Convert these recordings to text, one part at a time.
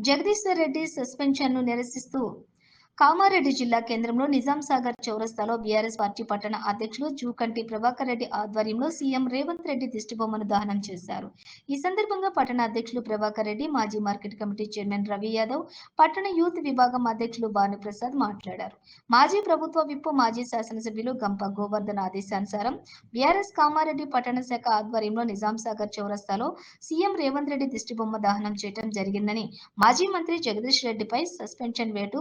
జగదీశ్వర్ రెడ్డి సస్పెన్షన్ను నిరసిస్తూ కామారెడ్డి జిల్లా కేంద్రంలో నిజాం సాగర్ చౌరస్తాలో బీఆర్ఎస్ పార్టీ పట్టణ అధ్యక్షులు జూకంటి ప్రభాకర్ రెడ్డి ఆధ్వర్యంలో సీఎం రేవంత్ రెడ్డి దిష్టిబొమ్మను దహనం చేశారు. ఈ సందర్భంగా పట్టణ అధ్యక్షులు ప్రభాకర్ రెడ్డి మాజీ market committee chairman Ravi Yadav పట్టణ యూత్ విభాగం అధ్యక్షులు భానుప్రసాద్ మాట్లాడారు. మాజీ ప్రభుత్వ విప్పు మాజీ శాసనసభ్యులు గంప గోవర్ధన్ ఆదేశానుసారం బీఆర్ఎస్ కామారెడ్డి పట్టణ శాఖ ఆధ్వర్యంలో నిజాం సాగర్ చౌరస్తాలో సీఎం రేవంత్ రెడ్డి దిష్టిబొమ్మ దహనం చేయడం జరిగిందని మాజీ మంత్రి జగదీష్ రెడ్డిపై సస్పెన్షన్ వేటు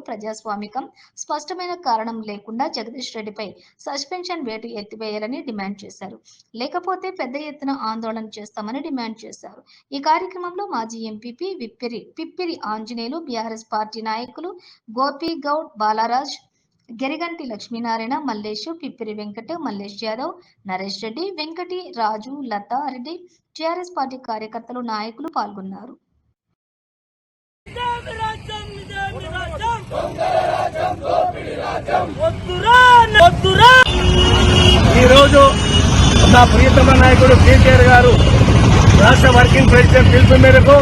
ప్రజాస్వామికం స్పష్టమైన కారణం లేకుండా జగదీష్ రెడ్డిపై సస్పెన్షన్ వేటు ఎత్తివేయాలని డిమాండ్ చేశారు. లేకపోతే పెద్ద ఎత్తున ఆందోళన చేస్తామని డిమాండ్ చేశారు. ఈ కార్యక్రమంలో మాజీ MPP Vippiri Pippiri Anjaneyulu BRS party నాయకులు గోపి గౌడ్ బాలరాజ్ గెరిగంటి లక్ష్మీనారాయణ మల్లేష్ పిప్పిరి వెంకట మల్లేష్ యాదవ్ నరేష్ రెడ్డి వెంకటి రాజు లతా రెడ్డి టిఆర్ఎస్ పార్టీ కార్యకర్తలు నాయకులు పాల్గొన్నారు. ఈరోజు నా ప్రియతమ నాయకుడు కేసీఆర్ గారు రాష్ట్ర వర్కింగ్ ప్రెసిడెంట్ పిలుపు మేరకు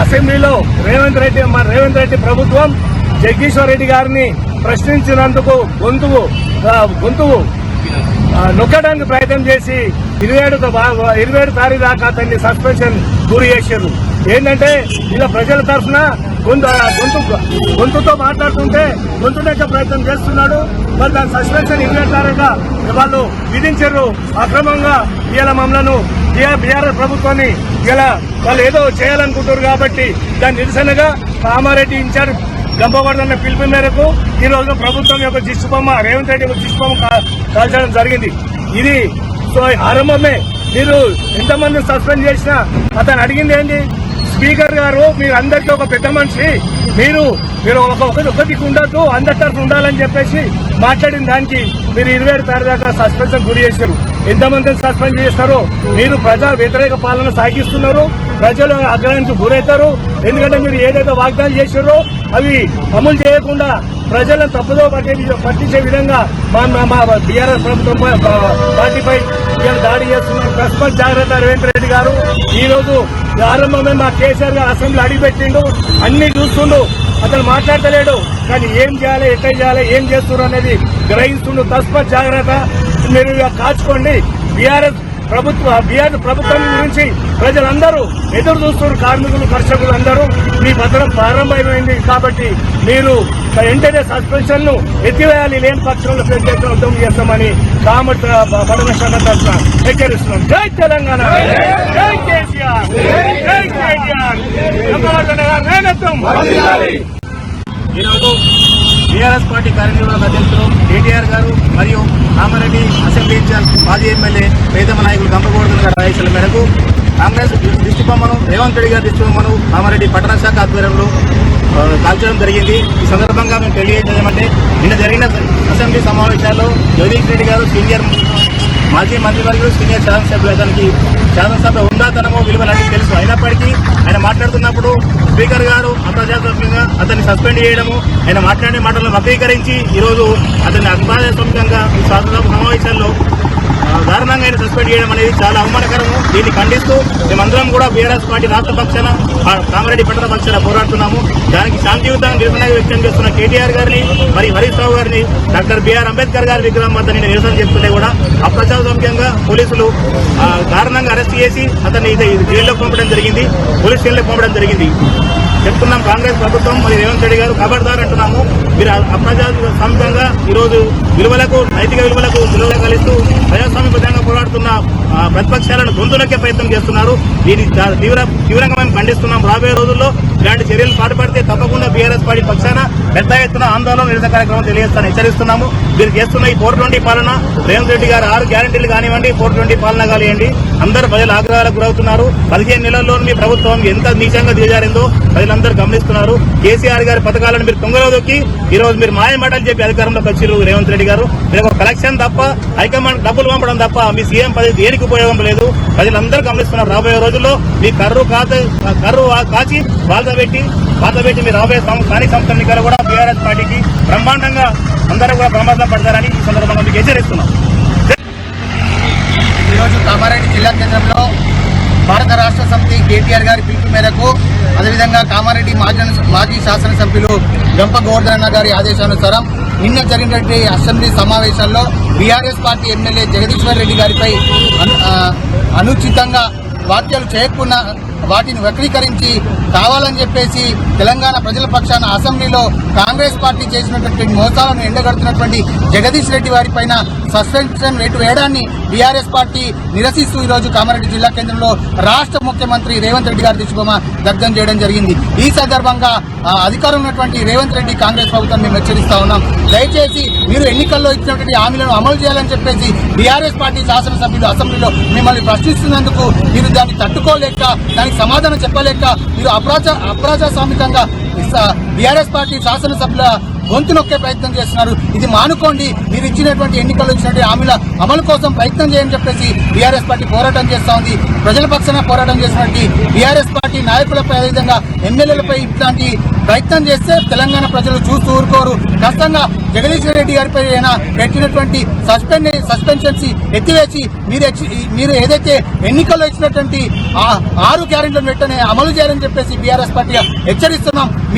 అసెంబ్లీలో రేవంత్ రెడ్డి మా రేవంత్ రెడ్డి ప్రభుత్వం జగదీశ్వర్ రెడ్డి గారిని ప్రశ్నించినందుకు గొంతువు గొంతువు నొక్కడానికి ప్రయత్నం చేసి ఇరవై ఏడు ఇరవై ఏడు తారీఖు దాకా అతన్ని సస్పెన్షన్ గురి చేశారు ఏంటంటే ఇలా ప్రజల తరఫున గొంతు గొంతుతో మాట్లాడుతుంటే గొంతు ప్రయత్నం చేస్తున్నాడు. మరి దాని సస్పెన్షన్ ఇరవై వాళ్ళు విధించారు. అక్రమంగా ఇలా మమ్మలను బీఆర్ఎస్ ప్రభుత్వాన్ని ఇలా వాళ్ళు ఏదో చేయాలనుకుంటారు కాబట్టి దాని నిరసనగా కామారెడ్డి ఇన్ఛార్జ్ గంపగొడదన్న పిలుపు మేరకు ఈ రోజు ప్రభుత్వం యొక్క దిష్టిబొమ్మ రేవంత్ రెడ్డి యొక్క దిష్టిబొమ్మ కాల్చడం జరిగింది. ఇది సో ఆరంభమే. మీరు ఎంతమంది సస్పెండ్ చేసినా అతను అడిగింది ఏంటి స్పీకర్ గారు మీరు అందరికీ ఒక పెద్ద మనిషి. మీరు మీరు ఒక ఒకటి ఒకటికి ఉండొద్దు అందరి తరఫున ఉండాలని చెప్పేసి మాట్లాడిన దానికి మీరు ఇరవై ఏడు తారీఖు దాకా సస్పెన్షన్ గురి చేశారు. ఎంతమందిని సస్పెండ్ చేస్తారో. మీరు ప్రజా వ్యతిరేక పాలన సాగిస్తున్నారు. ప్రజలు ఆగ్రహానికి గురవుతారు. ఎందుకంటే మీరు ఏదైతే వాగ్దానం చేశారో అవి అమలు చేయకుండా ప్రజలను తప్పుదో పట్టే పట్టించే విధంగా మా బీఆర్ఎస్ ప్రభుత్వం పార్టీపై దాడి చేస్తున్నారు. తస్మత్ జాగ్రత్త రేవంత్ రెడ్డి గారు. ఈ రోజు ఆరంభమే మా కేసీఆర్ గారు అసెంబ్లీ అడిగిపెట్టిండు. అన్ని చూస్తుండు. అతను మాట్లాడతలేడు. కానీ ఏం చేయాలి ఎట్లా చేయాలి ఏం చేస్తున్నారు అనేది గ్రహిస్తుండు. తస్పత్ జాగ్రత్త. మీరు కాచుకోండి. బీఆర్ఎస్ ప్రభుత్వ బీఆర్ ప్రభుత్వం గురించి ప్రజలందరూ ఎదురు చూస్తున్నారు. కార్మికులు కర్షకులు అందరూ. మీ భద్రం ప్రారంభమైంది కాబట్టి మీరు వెంటనే సస్పెన్షన్ను ఎత్తివేయాలి. లేని పక్షంలో పెద్ద ఉద్యమం చేస్తామని కామట్ పడవ శాఖ తరఫున హెచ్చరిస్తున్నాం. జై తెలంగాణ! జై కేసీఆర్! జై కేటీఆర్! ఈరోజు టీఆర్ఎస్ పార్టీ కార్యనిర్వాహక అధ్యక్షులు కేటీఆర్ గారు మరియు రామారెడ్డి అసెంబ్లీ ఇన్ఛార్జ్ మాజీ ఎమ్మెల్యే పేదమ నాయకులు గంపగోవర్ధన్ గారి ఆదేశాల మేరకు కాంగ్రెస్ దిష్టిబొమ్మను రేవంత్ రెడ్డి గారి దిష్టిబొమ్మను రామారెడ్డి పట్టణ శాఖ ఆధ్వర్యంలో కాల్చడం జరిగింది. ఈ సందర్భంగా మేము తెలియజేయమంటే నిన్న జరిగిన అసెంబ్లీ సమావేశాల్లో జగదీష్ రెడ్డి గారు సీనియర్ మాజీ మంత్రివర్యులు సీనియర్ శాసనసభ్యులు అతనికి శాసనసభ ఉందాతనమో విలువలని తెలుసు. అయినప్పటికీ ఆయన మాట్లాడుతున్నప్పుడు స్పీకర్ గారు అంతర్జాతీయంగా అతన్ని సస్పెండ్ చేయడము ఆయన మాట్లాడే మాటలను వక్రీకరించి ఈరోజు అతన్ని అంతర్జాతీయంగా శాసనసభ సమావేశాల్లో దారుణంగా ఆయన సస్పెండ్ చేయడం అనేది చాలా అవమానకరము. దీన్ని ఖండిస్తూ మేమందరం కూడా బీఆర్ఎస్ పార్టీ రాష్ట్ర పక్షాన ఆ, కామారెడ్డి పట్టణ పక్షాన పోరాడుతున్నాము. దానికి శాంతియుతంగా నిరసన వ్యక్తం చేస్తున్న కేటీఆర్ గారిని మరి హరీష్ రావు గారిని డాక్టర్ బిఆర్ అంబేద్కర్ గారి విగ్రహం వద్ద నిన్న నిరసన చేస్తుంటే కూడా అప్రజాస్వామ్యంగా పోలీసులు దారుణంగా అరెస్ట్ చేసి అతన్ని ఇది- జైల్లోకి పంపడం జరిగింది పోలీస్ స్టేషన్లోకి పంపడం జరిగింది. చెప్తున్నాం కాంగ్రెస్ ప్రభుత్వం మరి రేవంత్ రెడ్డి గారు ఖబర్దార్ అంటున్నాము. మీరు అప్రజాస్వామ్యంగా ఈరోజు విలువలకు నైతిక విలువలకు ప్రతిపక్షాలను గొంతులకే ప్రయత్నం చేస్తున్నారు. దీన్ని తీవ్ర తీవ్రంగా మేము ఖండిస్తున్నాం. రాబోయే రోజుల్లో ఇలాంటి చర్యలు పాటుపడితే తప్పకుండా బీఆర్ఎస్ పార్టీ పక్షాన పెద్ద ఎత్తున ఆందోళన నిరసన కార్యక్రమం తెలియజేస్తాను హెచ్చరిస్తున్నాము. మీరు చేస్తున్న ఈ ఫోర్ ట్వంటీ పాలన రేవంత్ రెడ్డి గారు ఆరు గ్యారంటీలు కానివ్వండి ఫోర్ ట్వంటీ పాలన కానివ్వండి అందరూ ప్రజలు ఆగ్రహాలకు గురవుతున్నారు. పదిహేను నెలల్లో మీ ప్రభుత్వం ఎంత నీచంగా దిగజారిందో ప్రజలందరూ గమనిస్తున్నారు. కేసీఆర్ గారి పథకాలను మీరు తొంగలో దొక్కి ఈ రోజు మీరు మాయమాటలు చెప్పి అధికారంలోకి వచ్చారు రేవంత్ రెడ్డి గారు. మీరు ఒక కలెక్షన్ తప్ప హైకమాండ్ డబ్బులు పంపడం తప్ప మీ సీఎం పదవి దేనికి ఉపయోగం లేదు. ప్రజలందరూ గమనిస్తున్నారు. రాబోయే రోజుల్లో మీ కర్రు కాత కర్రు కాచి బాధ పెట్టి బాధ పెట్టి మీ రాబోయే స్థానిక సంస్థల ఎన్నికలు కూడా బీఆర్ఎస్ పార్టీకి బ్రహ్మాండంగా అందరూ కూడా ప్రమాదం పడతారని ఈ సందర్భంగా మీకు హెచ్చరిస్తున్నాం. ఈరోజు కామారెడ్డి జిల్లా కేంద్రంలో భారత రాష్ట్ర సమితి కేటీఆర్ గారి పిలుపు మేరకు అదేవిధంగా కామారెడ్డి మాజీ మాజీ శాసనసభ్యులు గంప గోవర్ధన గారి ఆదేశానుసారం నిన్న జరిగినటువంటి అసెంబ్లీ సమావేశాల్లో BRS party MLA Jagadishwar Reddy గారిపై అను- అనుచితంగా వ్యాఖ్యలు చేయకుండా వాటిని వక్రీకరించి కావాలని చెప్పేసి తెలంగాణ ప్రజల పక్షాన అసెంబ్లీలో కాంగ్రెస్ పార్టీ చేసినటువంటి మోసాలను ఎండగడుతున్నటువంటి జగదీష్ రెడ్డి వారి పైన సస్పెన్షన్ రేటు వేయడాన్ని బీఆర్ఎస్ పార్టీ నిరసిస్తూ ఈరోజు కామారెడ్డి జిల్లా కేంద్రంలో రాష్ట్ర ముఖ్యమంత్రి రేవంత్ రెడ్డి గారి దిశబొమ్మ దగ్ధం చేయడం జరిగింది. ఈ సందర్భంగా ఆ, అధికారం ఉన్నటువంటి రేవంత్ రెడ్డి కాంగ్రెస్ ప్రభుత్వం మేము హెచ్చరిస్తా ఉన్నాం. దయచేసి మీరు ఎన్నికల్లో ఇచ్చినటువంటి హామీలను అమలు చేయాలని చెప్పేసి బీఆర్ఎస్ పార్టీ శాసనసభ్యులు అసెంబ్లీలో మిమ్మల్ని ప్రశ్నిస్తున్నందుకు మీరు దాన్ని తట్టుకోలేక దానికి సమాధానం చెప్పలేక మీరు అప్రాచ అప్రజాస్వామికంగా బీఆర్ఎస్ పార్టీ శాసనసభ్యుల గొంతు నొక్కే ప్రయత్నం చేస్తున్నారు. ఇది మానుకోండి. మీరు ఇచ్చినటువంటి ఎన్నికల్లో ఇచ్చినటువంటి హామీల అమలు కోసం ప్రయత్నం చేయని చెప్పేసి బీఆర్ఎస్ పార్టీ పోరాటం చేస్తా ఉంది. ప్రజల పక్షాన పోరాటం చేసినటువంటి బీఆర్ఎస్ పార్టీ నాయకులపై అదేవిధంగా ఎమ్మెల్యేలపై ఇట్లాంటి ప్రయత్నం చేస్తే తెలంగాణ ప్రజలు చూస్తూ ఊరుకోరు. ఖచ్చితంగా జగదీష్ రెడ్డి గారిపై అయినా పెట్టినటువంటి సస్పెండ్ సస్పెన్షన్స్ ఎత్తివేసి మీరు మీరు ఏదైతే ఎన్నికల్లో ఇచ్చినటువంటి ఆ ఆరు గ్యారెంట్లను పెట్టనే అమలు చేయాలని చెప్పేసి బీఆర్ఎస్ పార్టీ హెచ్చరిస్తున్నాం.